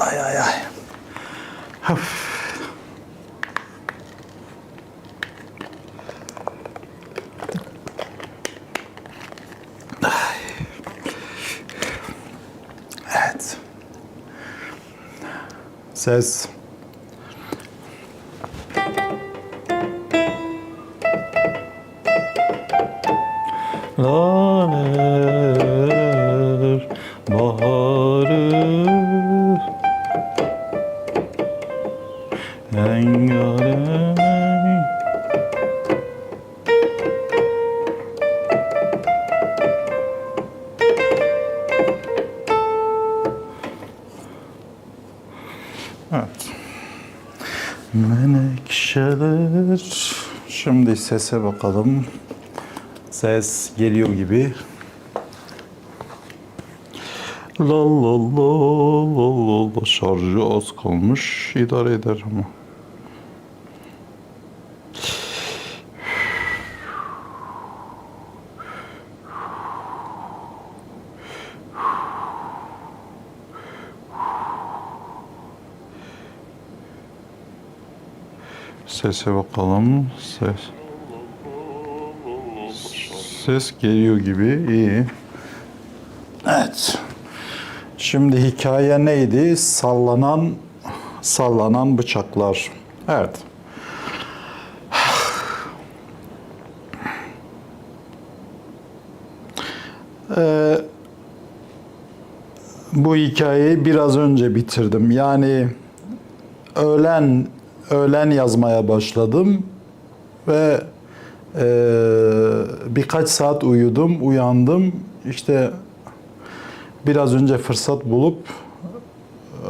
Ay ay ay. Ay. Evet. Ses. Laler Evet. Menekşeler. Şimdi sese bakalım. Ses geliyor gibi. La la la la la la şarjı az kalmış. İdare eder ama. Sese bakalım. Ses. Ses geliyor gibi. iyi. Evet. Şimdi hikaye neydi? Sallanan sallanan bıçaklar. Evet. Ee, bu hikayeyi biraz önce bitirdim. Yani öğlen öğlen yazmaya başladım ve e, birkaç saat uyudum, uyandım. İşte biraz önce fırsat bulup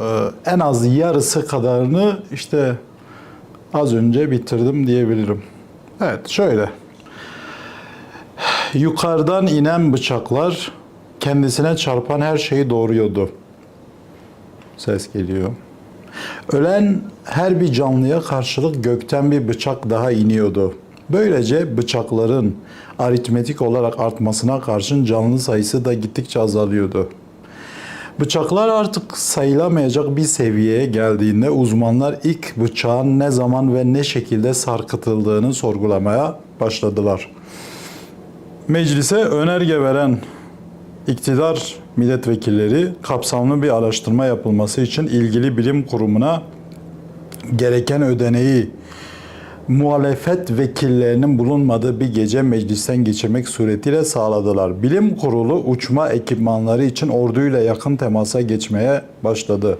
e, en az yarısı kadarını işte az önce bitirdim diyebilirim. Evet, şöyle. Yukarıdan inen bıçaklar kendisine çarpan her şeyi doğruyordu. Ses geliyor. Ölen her bir canlıya karşılık gökten bir bıçak daha iniyordu. Böylece bıçakların aritmetik olarak artmasına karşın canlı sayısı da gittikçe azalıyordu. Bıçaklar artık sayılamayacak bir seviyeye geldiğinde uzmanlar ilk bıçağın ne zaman ve ne şekilde sarkıtıldığını sorgulamaya başladılar. Meclise önerge veren iktidar milletvekilleri kapsamlı bir araştırma yapılması için ilgili bilim kurumuna gereken ödeneği muhalefet vekillerinin bulunmadığı bir gece meclisten geçirmek suretiyle sağladılar. Bilim kurulu uçma ekipmanları için orduyla yakın temasa geçmeye başladı.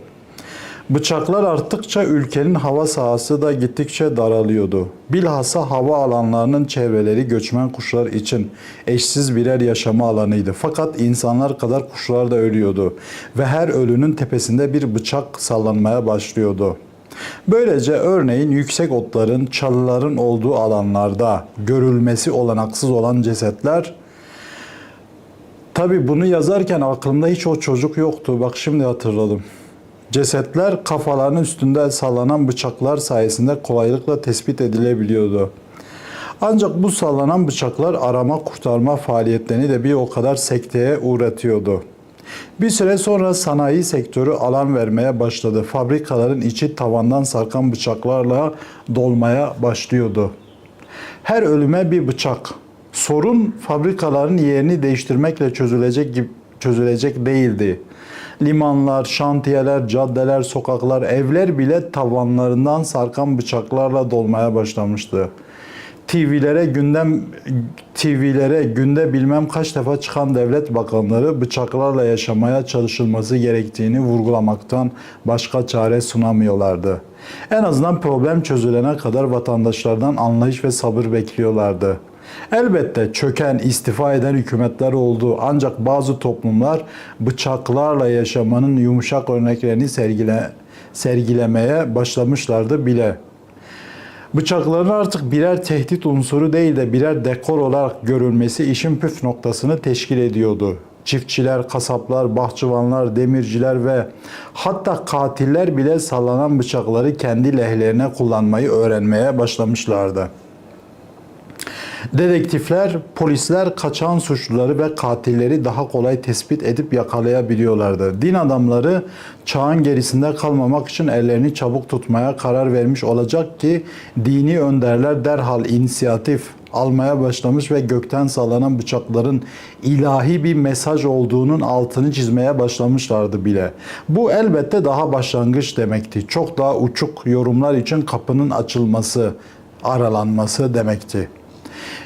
Bıçaklar arttıkça ülkenin hava sahası da gittikçe daralıyordu. Bilhassa hava alanlarının çevreleri göçmen kuşlar için eşsiz birer yaşama alanıydı. Fakat insanlar kadar kuşlar da ölüyordu ve her ölünün tepesinde bir bıçak sallanmaya başlıyordu. Böylece örneğin yüksek otların, çalıların olduğu alanlarda görülmesi olanaksız olan cesetler Tabi bunu yazarken aklımda hiç o çocuk yoktu. Bak şimdi hatırladım. Cesetler kafalarının üstünde sallanan bıçaklar sayesinde kolaylıkla tespit edilebiliyordu. Ancak bu sallanan bıçaklar arama kurtarma faaliyetlerini de bir o kadar sekteye uğratıyordu. Bir süre sonra sanayi sektörü alan vermeye başladı. Fabrikaların içi tavandan sarkan bıçaklarla dolmaya başlıyordu. Her ölüme bir bıçak. Sorun fabrikaların yerini değiştirmekle çözülecek gibi çözülecek değildi. Limanlar, şantiyeler, caddeler, sokaklar, evler bile tavanlarından sarkan bıçaklarla dolmaya başlamıştı. TV'lere gündem TV'lere günde bilmem kaç defa çıkan devlet bakanları bıçaklarla yaşamaya çalışılması gerektiğini vurgulamaktan başka çare sunamıyorlardı. En azından problem çözülene kadar vatandaşlardan anlayış ve sabır bekliyorlardı. Elbette çöken, istifa eden hükümetler oldu. Ancak bazı toplumlar bıçaklarla yaşamanın yumuşak örneklerini sergile, sergilemeye başlamışlardı bile. Bıçakların artık birer tehdit unsuru değil de birer dekor olarak görülmesi işin püf noktasını teşkil ediyordu. Çiftçiler, kasaplar, bahçıvanlar, demirciler ve hatta katiller bile sallanan bıçakları kendi lehlerine kullanmayı öğrenmeye başlamışlardı. Dedektifler, polisler kaçan suçluları ve katilleri daha kolay tespit edip yakalayabiliyorlardı. Din adamları çağın gerisinde kalmamak için ellerini çabuk tutmaya karar vermiş olacak ki dini önderler derhal inisiyatif almaya başlamış ve gökten sallanan bıçakların ilahi bir mesaj olduğunun altını çizmeye başlamışlardı bile. Bu elbette daha başlangıç demekti. Çok daha uçuk yorumlar için kapının açılması, aralanması demekti.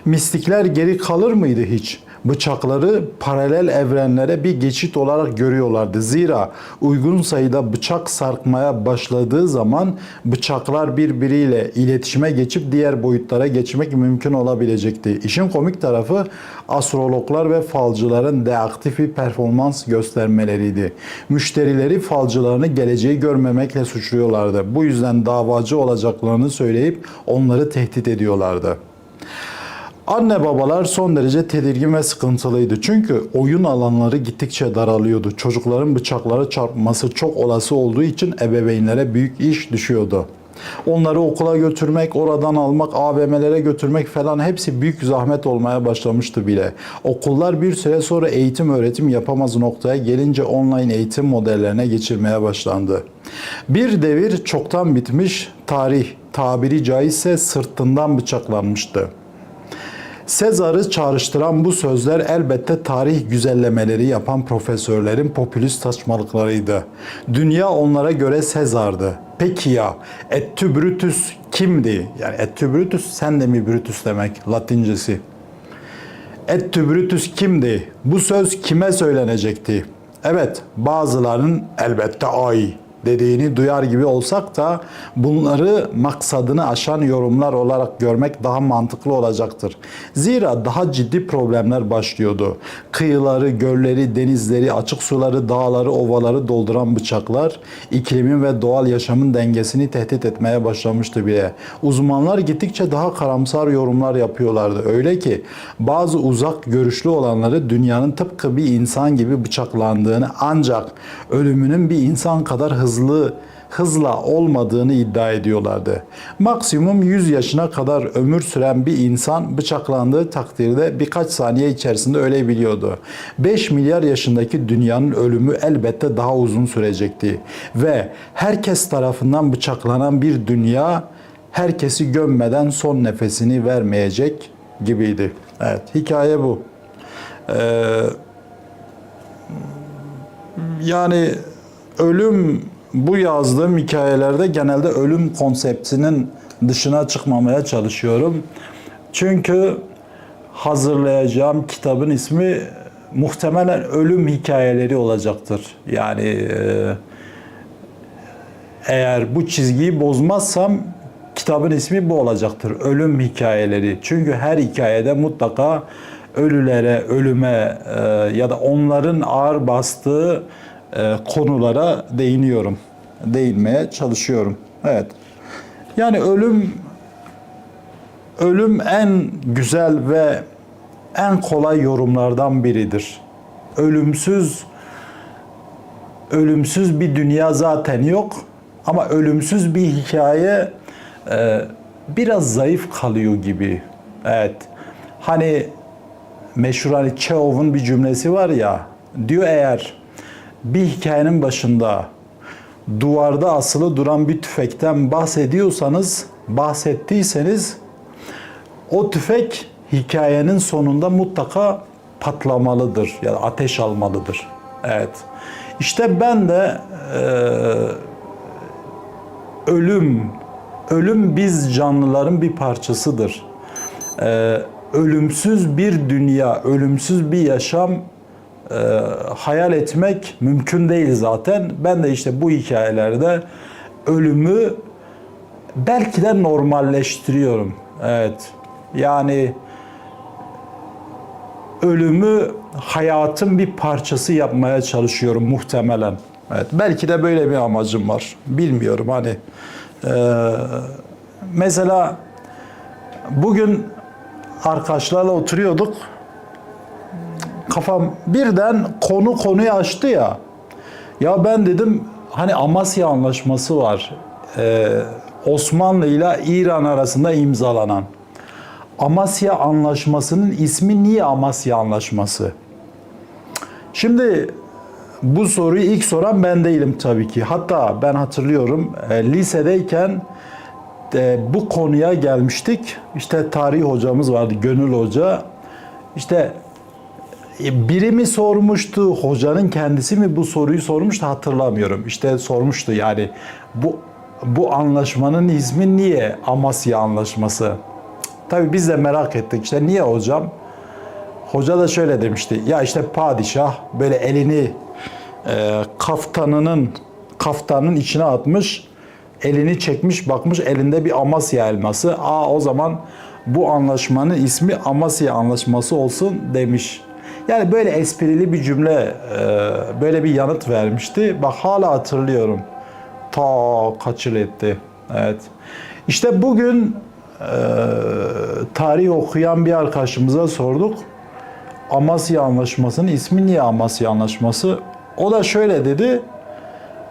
Mistikler geri kalır mıydı hiç? Bıçakları paralel evrenlere bir geçit olarak görüyorlardı. Zira uygun sayıda bıçak sarkmaya başladığı zaman bıçaklar birbiriyle iletişime geçip diğer boyutlara geçmek mümkün olabilecekti. İşin komik tarafı astrologlar ve falcıların deaktif bir performans göstermeleriydi. Müşterileri falcılarını geleceği görmemekle suçluyorlardı. Bu yüzden davacı olacaklarını söyleyip onları tehdit ediyorlardı. Anne babalar son derece tedirgin ve sıkıntılıydı. Çünkü oyun alanları gittikçe daralıyordu. Çocukların bıçaklara çarpması çok olası olduğu için ebeveynlere büyük iş düşüyordu. Onları okula götürmek, oradan almak, AVM'lere götürmek falan hepsi büyük zahmet olmaya başlamıştı bile. Okullar bir süre sonra eğitim öğretim yapamaz noktaya gelince online eğitim modellerine geçirmeye başlandı. Bir devir çoktan bitmiş, tarih tabiri caizse sırtından bıçaklanmıştı. Sezar'ı çağrıştıran bu sözler elbette tarih güzellemeleri yapan profesörlerin popülist saçmalıklarıydı. Dünya onlara göre Sezar'dı. Peki ya Ettü Brutus kimdi? Yani Ettü Brutus sen de mi Brutus demek Latincesi. Ettü Brutus kimdi? Bu söz kime söylenecekti? Evet bazılarının elbette ay dediğini duyar gibi olsak da bunları maksadını aşan yorumlar olarak görmek daha mantıklı olacaktır. Zira daha ciddi problemler başlıyordu. Kıyıları, gölleri, denizleri, açık suları, dağları, ovaları dolduran bıçaklar iklimin ve doğal yaşamın dengesini tehdit etmeye başlamıştı bile. Uzmanlar gittikçe daha karamsar yorumlar yapıyorlardı. Öyle ki bazı uzak görüşlü olanları dünyanın tıpkı bir insan gibi bıçaklandığını ancak ölümünün bir insan kadar hızlı hızla olmadığını iddia ediyorlardı. Maksimum 100 yaşına kadar ömür süren bir insan bıçaklandığı takdirde birkaç saniye içerisinde ölebiliyordu. 5 milyar yaşındaki dünyanın ölümü elbette daha uzun sürecekti ve herkes tarafından bıçaklanan bir dünya herkesi gömmeden son nefesini vermeyecek gibiydi. Evet, hikaye bu. Ee, yani ölüm bu yazdığım hikayelerde genelde ölüm konseptinin dışına çıkmamaya çalışıyorum. Çünkü hazırlayacağım kitabın ismi muhtemelen ölüm hikayeleri olacaktır. Yani e, eğer bu çizgiyi bozmazsam kitabın ismi bu olacaktır. Ölüm hikayeleri. Çünkü her hikayede mutlaka ölülere, ölüme e, ya da onların ağır bastığı e, konulara değiniyorum. Değinmeye çalışıyorum. Evet. Yani ölüm ölüm en güzel ve en kolay yorumlardan biridir. Ölümsüz ölümsüz bir dünya zaten yok ama ölümsüz bir hikaye e, biraz zayıf kalıyor gibi. Evet. Hani meşhur hani Çehov'un bir cümlesi var ya diyor eğer bir hikayenin başında duvarda asılı duran bir tüfekten bahsediyorsanız, bahsettiyseniz o tüfek hikayenin sonunda mutlaka patlamalıdır ya da ateş almalıdır. Evet. İşte ben de e, ölüm, ölüm biz canlıların bir parçasıdır. E, ölümsüz bir dünya, ölümsüz bir yaşam e, hayal etmek mümkün değil zaten. Ben de işte bu hikayelerde ölümü belki de normalleştiriyorum. Evet. Yani ölümü hayatın bir parçası yapmaya çalışıyorum muhtemelen. Evet. Belki de böyle bir amacım var. Bilmiyorum hani. Ee, mesela bugün arkadaşlarla oturuyorduk kafam birden konu konuyu açtı ya. Ya ben dedim hani Amasya Anlaşması var. Ee, Osmanlı ile İran arasında imzalanan. Amasya Anlaşması'nın ismi niye Amasya Anlaşması? Şimdi bu soruyu ilk soran ben değilim tabii ki. Hatta ben hatırlıyorum e, lisedeyken e, bu konuya gelmiştik. İşte tarih hocamız vardı, Gönül Hoca. İşte biri mi sormuştu, hocanın kendisi mi bu soruyu sormuştu hatırlamıyorum. İşte sormuştu yani bu bu anlaşmanın ismi niye Amasya Anlaşması? Tabii biz de merak ettik. İşte niye hocam? Hoca da şöyle demişti. Ya işte padişah böyle elini e, kaftanının kaftanın içine atmış, elini çekmiş, bakmış elinde bir Amasya elması. Aa o zaman bu anlaşmanın ismi Amasya Anlaşması olsun demiş. Yani böyle esprili bir cümle, e, böyle bir yanıt vermişti. Bak hala hatırlıyorum. Ta kaç yıl etti. Evet. İşte bugün e, tarih okuyan bir arkadaşımıza sorduk. Amasya Anlaşması'nın ismi niye Amasya Anlaşması? O da şöyle dedi.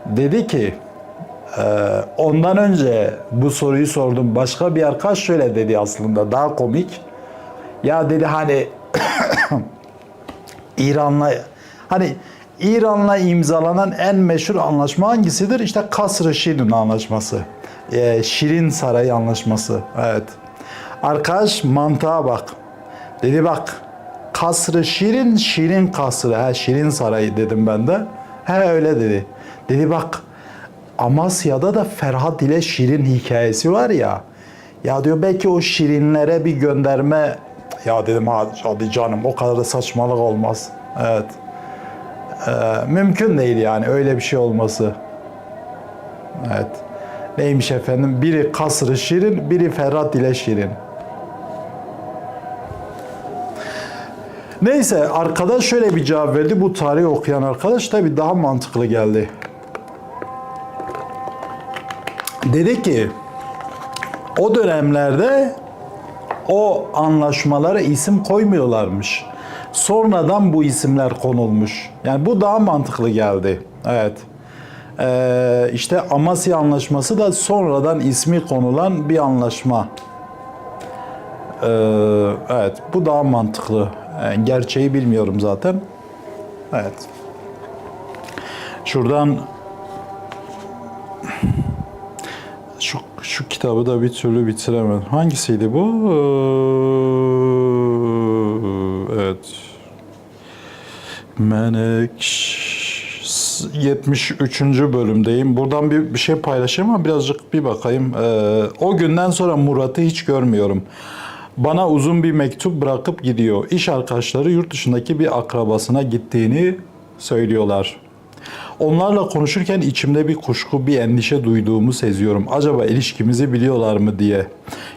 Dedi ki e, ondan önce bu soruyu sordum. Başka bir arkadaş şöyle dedi aslında daha komik. Ya dedi hani İran'la hani İran'la imzalanan en meşhur anlaşma hangisidir? İşte Kasr-ı Şirin anlaşması. Ee, Şirin Sarayı anlaşması. Evet. Arkadaş mantığa bak. Dedi bak Kasr-ı Şirin, Şirin Kasrı. Ha, Şirin Sarayı dedim ben de. He öyle dedi. Dedi bak Amasya'da da Ferhat ile Şirin hikayesi var ya. Ya diyor belki o Şirinlere bir gönderme. Ya dedim hadi, canım o kadar da saçmalık olmaz. Evet. Ee, mümkün değil yani öyle bir şey olması. Evet. Neymiş efendim? Biri Kasr-ı Şirin, biri Ferhat ile Şirin. Neyse arkadaş şöyle bir cevap verdi. Bu tarihi okuyan arkadaş tabi daha mantıklı geldi. Dedi ki o dönemlerde o anlaşmalara isim koymuyorlarmış. Sonradan bu isimler konulmuş. Yani bu daha mantıklı geldi. Evet. Ee, işte Amasya Anlaşması da sonradan ismi konulan bir anlaşma. Ee, evet, bu daha mantıklı. Yani gerçeği bilmiyorum zaten. Evet. Şuradan şu, kitabı da bir türlü bitiremedim. Hangisiydi bu? Ee, evet. Menekş 73. bölümdeyim. Buradan bir, bir şey paylaşayım ama birazcık bir bakayım. Ee, o günden sonra Murat'ı hiç görmüyorum. Bana uzun bir mektup bırakıp gidiyor. İş arkadaşları yurt dışındaki bir akrabasına gittiğini söylüyorlar. Onlarla konuşurken içimde bir kuşku, bir endişe duyduğumu seziyorum. Acaba ilişkimizi biliyorlar mı diye.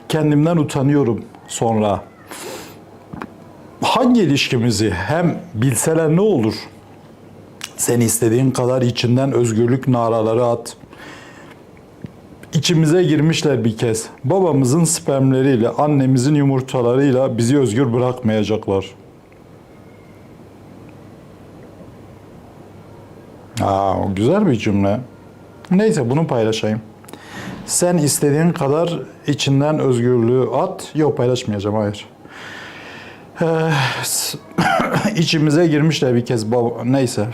Kendimden utanıyorum sonra. Hangi ilişkimizi? Hem bilseler ne olur? Sen istediğin kadar içinden özgürlük naraları at. İçimize girmişler bir kez. Babamızın spermleriyle, annemizin yumurtalarıyla bizi özgür bırakmayacaklar. Aa, güzel bir cümle. Neyse bunu paylaşayım. Sen istediğin kadar içinden özgürlüğü at. Yok paylaşmayacağım hayır. Ee, içimize girmişler bir kez baba. Neyse.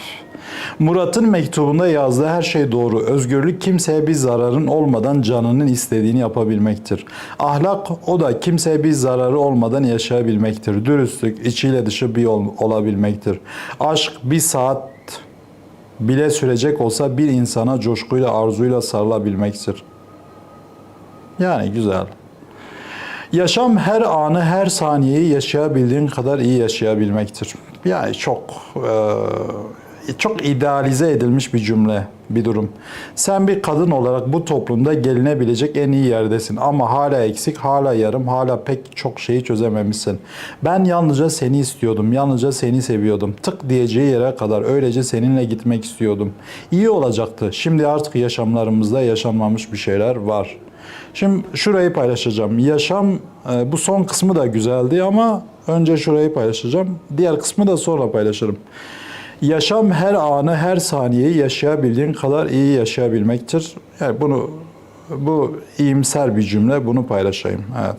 Murat'ın mektubunda yazdığı her şey doğru. Özgürlük kimseye bir zararın olmadan canının istediğini yapabilmektir. Ahlak o da kimseye bir zararı olmadan yaşayabilmektir. Dürüstlük içiyle dışı bir ol- olabilmektir. Aşk bir saat bile sürecek olsa bir insana coşkuyla arzuyla sarılabilmektir. Yani güzel. Yaşam her anı, her saniyeyi yaşayabildiğin kadar iyi yaşayabilmektir. Yani çok e, çok idealize edilmiş bir cümle, bir durum. Sen bir kadın olarak bu toplumda gelinebilecek en iyi yerdesin ama hala eksik, hala yarım, hala pek çok şeyi çözememişsin. Ben yalnızca seni istiyordum, yalnızca seni seviyordum. Tık diyeceği yere kadar öylece seninle gitmek istiyordum. İyi olacaktı. Şimdi artık yaşamlarımızda yaşanmamış bir şeyler var. Şimdi şurayı paylaşacağım. Yaşam e, bu son kısmı da güzeldi ama önce şurayı paylaşacağım. Diğer kısmı da sonra paylaşırım. Yaşam her anı, her saniyeyi yaşayabildiğin kadar iyi yaşayabilmektir. Yani bunu bu iyimser bir cümle. Bunu paylaşayım. Evet.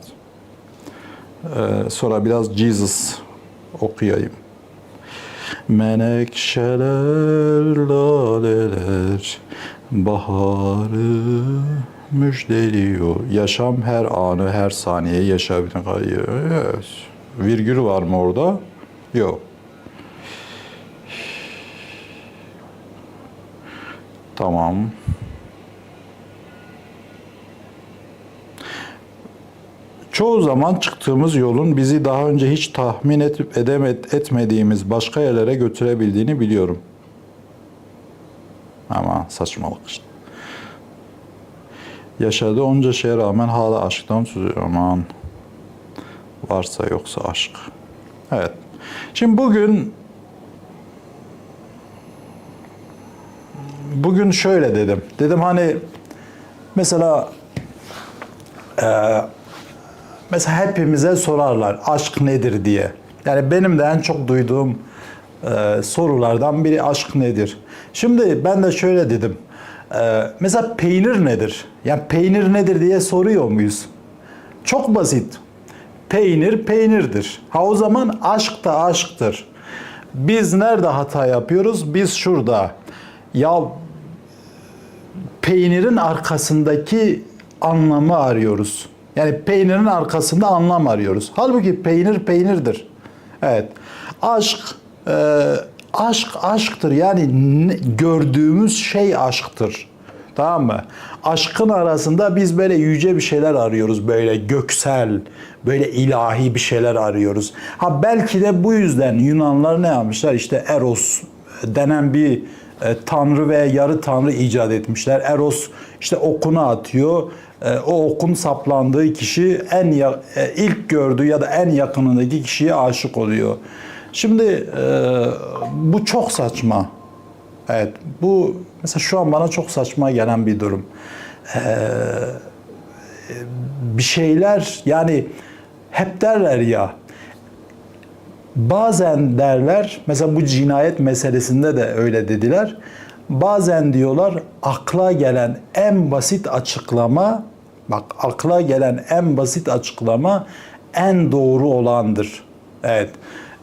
Ee, sonra biraz Jesus okuyayım. Menekşeler, laleler, baharı müjdeliyor. Yaşam her anı, her saniye yaşayabilen kayıyor. Evet. Virgül var mı orada? Yok. Tamam. Çoğu zaman çıktığımız yolun bizi daha önce hiç tahmin et, edemet, etmediğimiz başka yerlere götürebildiğini biliyorum. Ama saçmalık işte. Yaşadığı onca şeye rağmen hala aşktan sözüyor. Aman. Varsa yoksa aşk. Evet. Şimdi bugün bugün şöyle dedim. Dedim hani mesela mesela hepimize sorarlar aşk nedir diye. Yani benim de en çok duyduğum e, sorulardan biri aşk nedir? Şimdi ben de şöyle dedim. E, mesela peynir nedir? Yani peynir nedir diye soruyor muyuz? Çok basit. Peynir peynirdir. Ha o zaman aşk da aşktır. Biz nerede hata yapıyoruz? Biz şurada. Ya peynirin arkasındaki anlamı arıyoruz. Yani peynirin arkasında anlam arıyoruz. Halbuki peynir peynirdir. Evet. Aşk e, aşk aşktır. Yani gördüğümüz şey aşktır. Tamam mı? Aşkın arasında biz böyle yüce bir şeyler arıyoruz. Böyle göksel, böyle ilahi bir şeyler arıyoruz. Ha belki de bu yüzden Yunanlar ne yapmışlar? İşte Eros denen bir e, tanrı ve yarı tanrı icat etmişler. Eros işte okunu atıyor. E, o okun saplandığı kişi en ya- e, ilk gördüğü ya da en yakınındaki kişiye aşık oluyor. Şimdi e, bu çok saçma. Evet, bu mesela şu an bana çok saçma gelen bir durum. Ee, bir şeyler yani hep derler ya bazen derler mesela bu cinayet meselesinde de öyle dediler. Bazen diyorlar akla gelen en basit açıklama bak akla gelen en basit açıklama en doğru olandır. Evet.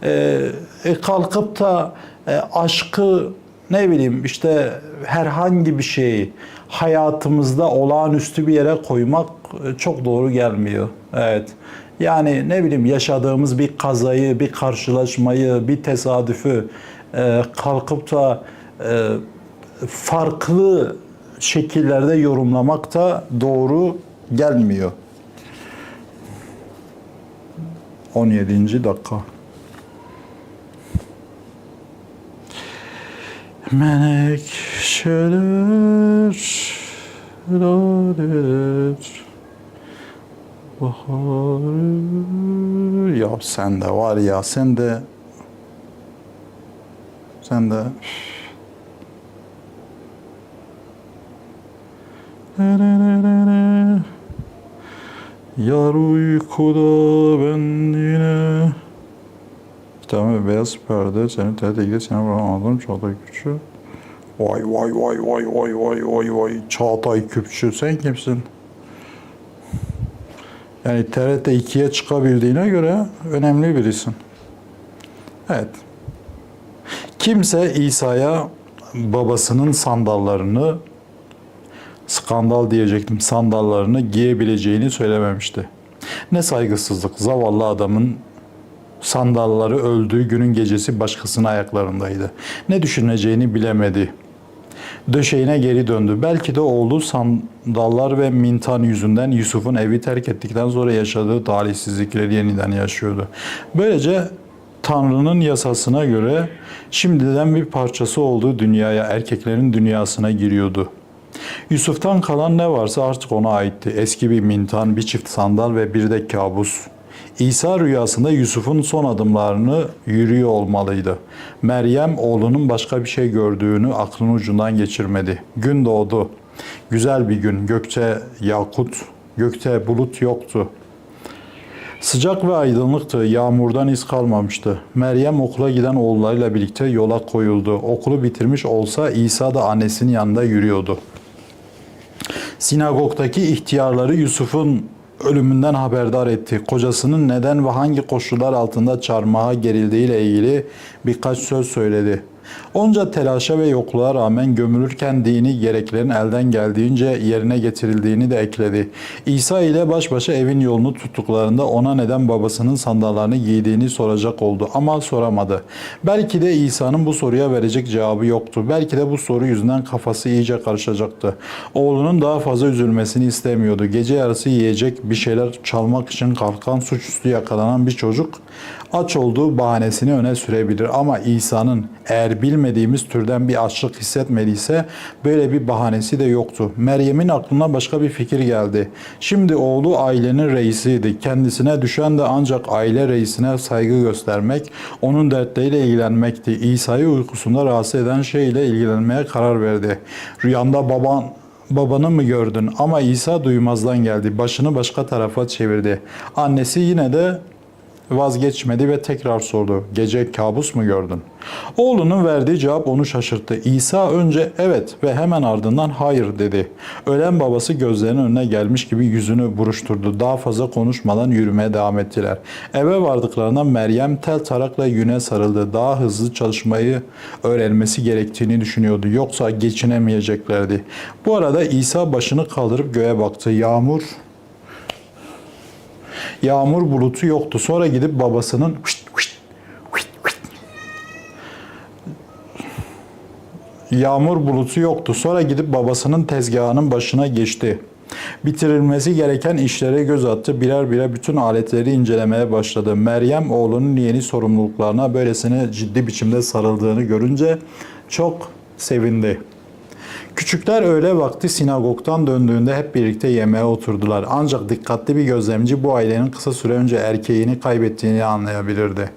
Ee, e, kalkıp da e, aşkı ne bileyim işte herhangi bir şeyi hayatımızda olağanüstü bir yere koymak e, çok doğru gelmiyor. Evet. Yani ne bileyim yaşadığımız bir kazayı, bir karşılaşmayı, bir tesadüfü e, kalkıp da e, farklı şekillerde yorumlamak da doğru gelmiyor. 17. dakika. Menekşeler laleler baharı ya sen de var ya sen de sen de Yar uykuda ben yine Tamam beyaz perde seni tehdit seni anladım Çağatay Küpçü. Vay vay vay vay vay vay vay vay Çağatay Küpçü sen kimsin? Yani TRT 2'ye çıkabildiğine göre önemli birisin. Evet. Kimse İsa'ya babasının sandallarını skandal diyecektim sandallarını giyebileceğini söylememişti. Ne saygısızlık zavallı adamın sandalları öldüğü günün gecesi başkasının ayaklarındaydı. Ne düşüneceğini bilemedi. Döşeğine geri döndü. Belki de oğlu sandallar ve mintan yüzünden Yusuf'un evi terk ettikten sonra yaşadığı talihsizlikleri yeniden yaşıyordu. Böylece Tanrı'nın yasasına göre şimdiden bir parçası olduğu dünyaya, erkeklerin dünyasına giriyordu. Yusuf'tan kalan ne varsa artık ona aitti. Eski bir mintan, bir çift sandal ve bir de kabus. İsa rüyasında Yusuf'un son adımlarını yürüyor olmalıydı. Meryem oğlunun başka bir şey gördüğünü aklının ucundan geçirmedi. Gün doğdu. Güzel bir gün. Gökte yakut, gökte bulut yoktu. Sıcak ve aydınlıktı. Yağmurdan iz kalmamıştı. Meryem okula giden oğullarıyla birlikte yola koyuldu. Okulu bitirmiş olsa İsa da annesinin yanında yürüyordu. Sinagogdaki ihtiyarları Yusuf'un ölümünden haberdar etti. Kocasının neden ve hangi koşullar altında çarmıha gerildiğiyle ilgili birkaç söz söyledi. Onca telaşa ve yokluğa rağmen gömülürken dini gereklerin elden geldiğince yerine getirildiğini de ekledi. İsa ile baş başa evin yolunu tuttuklarında ona neden babasının sandallarını giydiğini soracak oldu ama soramadı. Belki de İsa'nın bu soruya verecek cevabı yoktu. Belki de bu soru yüzünden kafası iyice karışacaktı. Oğlunun daha fazla üzülmesini istemiyordu. Gece yarısı yiyecek bir şeyler çalmak için kalkan suçüstü yakalanan bir çocuk aç olduğu bahanesini öne sürebilir ama İsa'nın eğer bilmediğimiz türden bir açlık hissetmediyse böyle bir bahanesi de yoktu. Meryem'in aklına başka bir fikir geldi. Şimdi oğlu ailenin reisiydi. Kendisine düşen de ancak aile reisine saygı göstermek, onun dertleriyle ilgilenmekti. İsa'yı uykusunda rahatsız eden şeyle ilgilenmeye karar verdi. Rüyanda baban Babanı mı gördün? Ama İsa duymazdan geldi. Başını başka tarafa çevirdi. Annesi yine de vazgeçmedi ve tekrar sordu. Gece kabus mu gördün? Oğlunun verdiği cevap onu şaşırttı. İsa önce evet ve hemen ardından hayır dedi. Ölen babası gözlerinin önüne gelmiş gibi yüzünü buruşturdu. Daha fazla konuşmadan yürümeye devam ettiler. Eve vardıklarında Meryem tel tarakla yüne sarıldı. Daha hızlı çalışmayı öğrenmesi gerektiğini düşünüyordu. Yoksa geçinemeyeceklerdi. Bu arada İsa başını kaldırıp göğe baktı. Yağmur Yağmur bulutu yoktu. Sonra gidip babasının hışt, hışt, hışt, hışt. Yağmur bulutu yoktu. Sonra gidip babasının tezgahının başına geçti. Bitirilmesi gereken işlere göz attı. Birer birer bütün aletleri incelemeye başladı. Meryem oğlunun yeni sorumluluklarına böylesine ciddi biçimde sarıldığını görünce çok sevindi. Küçükler öğle vakti sinagogdan döndüğünde hep birlikte yemeğe oturdular. Ancak dikkatli bir gözlemci bu ailenin kısa süre önce erkeğini kaybettiğini anlayabilirdi.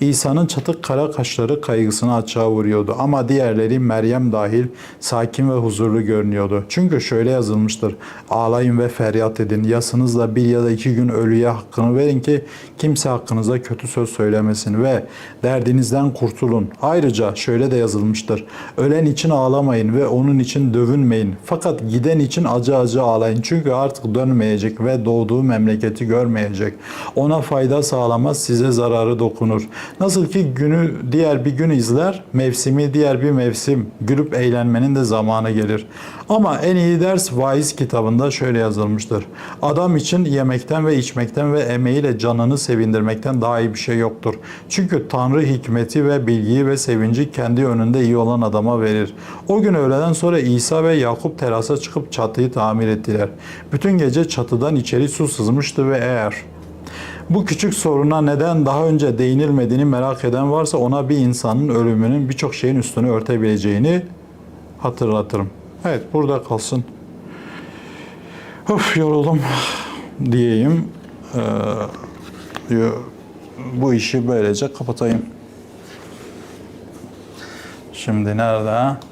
İsa'nın çatık kara kaşları kaygısını açığa vuruyordu ama diğerleri Meryem dahil sakin ve huzurlu görünüyordu. Çünkü şöyle yazılmıştır. Ağlayın ve feryat edin. Yasınızla bir ya da iki gün ölüye hakkını verin ki kimse hakkınızda kötü söz söylemesin ve derdinizden kurtulun. Ayrıca şöyle de yazılmıştır. Ölen için ağlamayın ve onun için dövünmeyin. Fakat giden için acı acı ağlayın. Çünkü artık dönmeyecek ve doğduğu memleketi görmeyecek. Ona fayda sağlamaz, size zararı dokunur. Nasıl ki günü diğer bir gün izler, mevsimi diğer bir mevsim. Gülüp eğlenmenin de zamanı gelir. Ama en iyi ders vaiz kitabında şöyle yazılmıştır. Adam için yemekten ve içmekten ve emeğiyle canını sevindirmekten daha iyi bir şey yoktur. Çünkü Tanrı hikmeti ve bilgiyi ve sevinci kendi önünde iyi olan adama verir. O gün öğleden sonra İsa ve Yakup terasa çıkıp çatıyı tamir ettiler. Bütün gece çatıdan içeri su sızmıştı ve eğer bu küçük soruna neden daha önce değinilmediğini merak eden varsa ona bir insanın ölümünün birçok şeyin üstünü örtebileceğini hatırlatırım. Evet burada kalsın. Of yoruldum diyeyim. Ee, bu işi böylece kapatayım. Şimdi nerede?